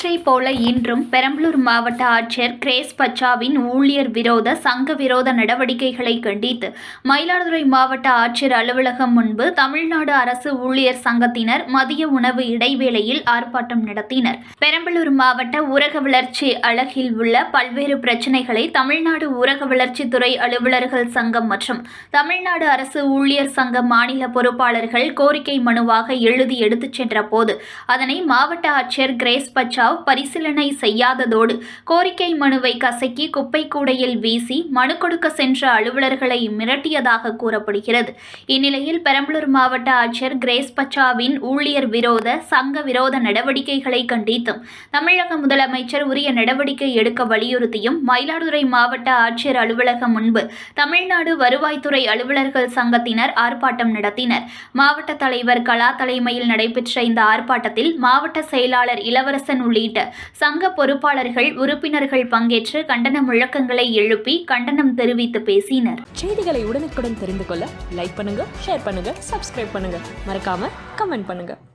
போல இன்றும் பெரம்பலூர் மாவட்ட ஆட்சியர் கிரேஸ் பச்சாவின் ஊழியர் விரோத சங்க விரோத நடவடிக்கைகளை கண்டித்து மயிலாடுதுறை மாவட்ட ஆட்சியர் அலுவலகம் முன்பு தமிழ்நாடு அரசு ஊழியர் சங்கத்தினர் மதிய உணவு இடைவேளையில் ஆர்ப்பாட்டம் நடத்தினர். பெரம்பலூர் மாவட்ட ஊரக வளர்ச்சி அலகில் உள்ள பல்வேறு பிரச்சினைகளை தமிழ்நாடு ஊரக வளர்ச்சித்துறை அலுவலர்கள் சங்கம் மற்றும் தமிழ்நாடு அரசு ஊழியர் சங்க மாநில பொறுப்பாளர்கள் கோரிக்கை மனுவாக எழுதி எடுத்துச் சென்ற போது அதனை மாவட்ட ஆட்சியர் கிரேஸ் பச்சா பச்சாவ் பரிசீலனை செய்யாததோடு கோரிக்கை மனுவை கசக்கி குப்பை கூடையில் வீசி மனு கொடுக்க சென்ற அலுவலர்களை மிரட்டியதாக கூறப்படுகிறது. இந்நிலையில் பெரம்பலூர் மாவட்ட ஆட்சியர் கிரேஸ் பச்சாவின் ஊழியர் விரோத சங்க விரோத நடவடிக்கைகளை கண்டித்தும் தமிழக முதலமைச்சர் உரிய நடவடிக்கை எடுக்க வலியுறுத்தியும் மயிலாடுதுறை மாவட்ட ஆட்சியர் அலுவலகம் முன்பு தமிழ்நாடு வருவாய்த்துறை அலுவலர்கள் சங்கத்தினர் ஆர்ப்பாட்டம் நடத்தினர். மாவட்ட தலைவர் கலா தலைமையில் நடைபெற்ற இந்த ஆர்ப்பாட்டத்தில் மாவட்ட செயலாளர் இளவரசன் உள்ளிட்ட சங்க பொறுப்பாளர்கள் உறுப்பினர்கள் பங்கேற்று கண்டன முழக்கங்களை எழுப்பி கண்டனம் தெரிவித்து பேசினர். செய்திகளை உடனுக்குடன் தெரிந்து கொள்ள லைக் பண்ணுங்க ஷேர் பண்ணுங்க சப்ஸ்கிரைப் பண்ணுங்க. மறக்காம கமெண்ட் பண்ணுங்க.